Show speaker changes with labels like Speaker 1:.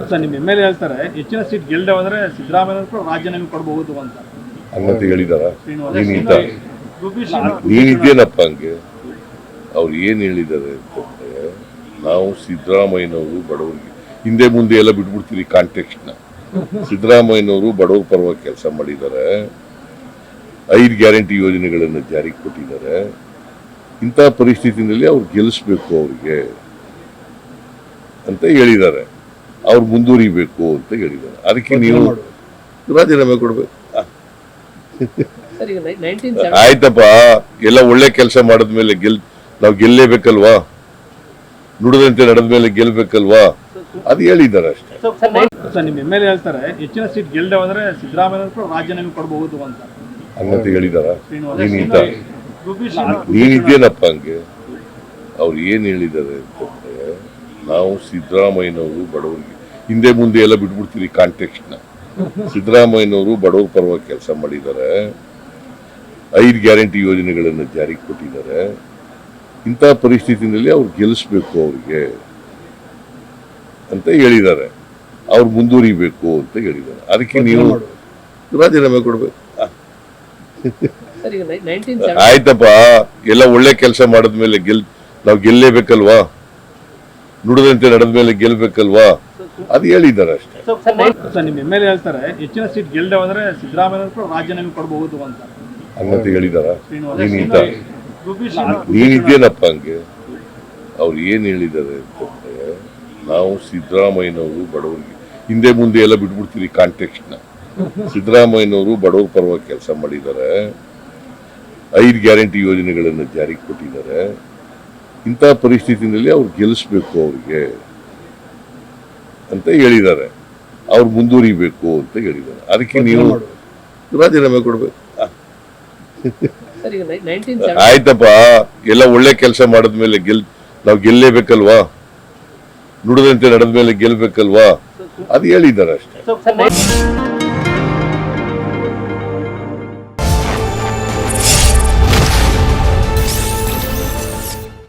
Speaker 1: Sir ನಿಮ್ಮ M L A ಹೇಳ್ತಾರೆ ಹೆಚ್ಚಿನ ಸೀಟ್ ಗೆಲ್ಲದೆ ಹೋದ್ರೆ ಸಿದ್ದರಾಮಯ್ಯ ರಾಜೀನಾಮೆ ಕೊಡಬಹುದು ಅಂತ.
Speaker 2: ಹಂಗಂತ ಹೇಳಿದಾರ? ನೀನಿದ್ದ. ನೀನಿದ್ದೇನಪ್ಪ ಹಂಗೆ? ಅವ್ರು ಏನು ಹೇಳಿದ್ದಾರೆ ಅಂತಂದ್ರೆ ನಾವು ಸಿದ್ದರಾಮಯ್ಯನವರು ಬಡವರಿಗೆ ಹಿಂದೆ ಮುಂದೆ ಎಲ್ಲ ಬಿಟ್ಬಿಡ್ತೀರಿ ಕಾಂಟೆಕ್ಸ್ಟ್ನ ಸಿದ್ದರಾಮಯ್ಯನವರು ಬಡವರ ಪರವಾಗಿ ಕೆಲಸ ಮಾಡಿದ್ದಾರೆ ಐದು ಗ್ಯಾರಂಟಿ ಯೋಜನೆಗಳನ್ನು ಜಾರಿಗೆ ಕೊಟ್ಟಿದ್ದಾರೆ ಇಂಥ ಪರಿಸ್ಥಿತಿನಲ್ಲಿ ಅವ್ರು ಗೆಲ್ಲಿಸ್ಬೇಕು ಅವ್ರಿಗೆ ಅಂತ ಹೇಳಿದ್ದಾರೆ ಅವ್ರು ಮುಂದುವರಿಬೇಕು ಅಂತ ಹೇಳಿದ್ದಾರೆ. ಅದಕ್ಕೆ ನೀವು ರಾಜೀನಾಮೆ ಕೊಡ್ಬೇಕು. ಆಯ್ತಪ್ಪ. ಎಲ್ಲ ಒಳ್ಳೆ ಕೆಲಸ ಮಾಡಿದ್ಮೇಲೆ ಗೆಲ್ ನಾವು ಗೆಲ್ಲೇಬೇಕಲ್ವಾ? ನುಡಿದಂತೆ ನಡೆದ್ಮೇಲೆ ಗೆಲ್ಬೇಕಲ್ವಾ? ಅದು ಹೇಳಿದ್ದಾರೆ ಅಷ್ಟೇ.
Speaker 1: ಸರ್ ನಿಮ್ಮ ಎಂ ಎಲ್ ಎ ಹೇಳ್ತಾರೆ ಹೆಚ್ಚಿನ ಸೀಟ್ ಗೆಲ್ಲದೆ ಹೋದ್ರೆ ಸಿದ್ದರಾಮಯ್ಯ ರಾಜೀನಾಮೆ ಕೊಡಬಹುದು ಅಂತ.
Speaker 2: ಹಂಗಂತ ಹೇಳಿದಾರ. ನೀನಿದ್ದ ನೀನಿದ್ದೇನಪ್ಪ ಹಂಗೆ? ಅವ್ರು ಏನು ಹೇಳಿದ್ದಾರೆ ಅಂತಂದ್ರೆ ನಾವು ಸಿದ್ದರಾಮಯ್ಯನವರು ಬಡವರಿಗೆ ಹಿಂದೆ ಮುಂದೆ ಎಲ್ಲ ಬಿಟ್ಬಿಡ್ತೀರಿ ಕಾಂಟೆಕ್ಸ್ಟ್ನ ಸಿದ್ದರಾಮಯ್ಯನವರು ಬಡವರ ಪರವಾಗಿ ಕೆಲಸ ಮಾಡಿದ್ದಾರೆ. ಐದು ಗ್ಯಾರಂಟಿ ಯೋಜನೆಗಳನ್ನು ಜಾರಿಗೆ ಕೊಟ್ಟಿದ್ದಾರೆ. ಇಂಥ ಪರಿಸ್ಥಿತಿನಲ್ಲಿ ಅವ್ರು ಗೆಲ್ಲಿಸ್ಬೇಕು ಅವ್ರಿಗೆ ಅಂತ ಹೇಳಿದ್ದಾರೆ. ಅವ್ರು ಮುಂದುವರಿಬೇಕು ಅಂತ ಹೇಳಿದ್ದಾರೆ. ಅದಕ್ಕೆ ನೀವು ರಾಜೀನಾಮೆ ಕೊಡ್ಬೇಕು. ಆಯ್ತಪ್ಪ. ಎಲ್ಲ ಒಳ್ಳೆ ಕೆಲಸ ಮಾಡಿದ್ಮೇಲೆ ಗೆಲ್ ನಾವು ಗೆಲ್ಲೇಬೇಕಲ್ವಾ? ನುಡಿದಂತೆ ನಡೆದ್ಮೇಲೆ ಗೆಲ್ಬೇಕಲ್ವಾ? ಅದು ಹೇಳಿದ್ದಾರೆ ಅಷ್ಟೇ.
Speaker 1: ನಿಮ್ಮ ಎಂ ಎಲ್ ಎ ಹೇಳ್ತಾರೆ ಹೆಚ್ಚಿನ ಸೀಟ್ ಗೆಲ್ಲದೆ ಹೋದ್ರೆ ಸಿದ್ದರಾಮಯ್ಯ ರಾಜೀನಾಮೆ ಕೊಡಬಹುದು ಅಂತ.
Speaker 2: ಹಂಗಂತ ಹೇಳಿದಾರ. ನೀನಿದ್ದ ನೀನಿದ್ದೇನಪ್ಪ ಹಂಗೆ. ಅವ್ರು ಏನು ಹೇಳಿದ್ದಾರೆ ಅಂತಂದ್ರೆ ನಾವು ಸಿದ್ದರಾಮಯ್ಯನವರು ಬಡವರಿಗೆ ಹಿಂದೆ ಮುಂದೆ ಎಲ್ಲ ಬಿಟ್ಬಿಡ್ತೀರಿ ಕಾಂಟೆಕ್ಸ್ಟ್ನ ಸಿದ್ದರಾಮಯ್ಯನವರು ಬಡವರ ಪರವಾಗಿ ಕೆಲಸ ಮಾಡಿದ್ದಾರೆ. ಐದು ಗ್ಯಾರಂಟಿ ಯೋಜನೆಗಳನ್ನು ಜಾರಿಗೆ ಕೊಟ್ಟಿದ್ದಾರೆ. ಇಂಥ ಪರಿಸ್ಥಿತಿನಲ್ಲಿ ಅವ್ರು ಗೆಲ್ಲಿಸ್ಬೇಕು ಅವ್ರಿಗೆ. ಅಂತ ಹೇಳಿದ್ದಾರೆ. ಅವ್ರು ಮುಂದುವರಿಬೇಕು ಅಂತ ಹೇಳಿದ್ದಾರೆ. ಅದಕ್ಕೆ ನೀವು ರಾಜೀನಾಮೆ ಕೊಡ್ಬೇಕು. ಆಯ್ತಪ್ಪ. ಎಲ್ಲ ಒಳ್ಳೆ ಕೆಲಸ ಮಾಡಿದ್ಮೇಲೆ ಗೆಲ್ ನಾವು ಗೆಲ್ಲೇಬೇಕಲ್ವಾ? ನುಡಿದಂತೆ ನಡೆದ್ಮೇಲೆ ಗೆಲ್ಬೇಕಲ್ವಾ? ಅದು ಹೇಳಿದ್ದಾರೆ ಅಷ್ಟೇ.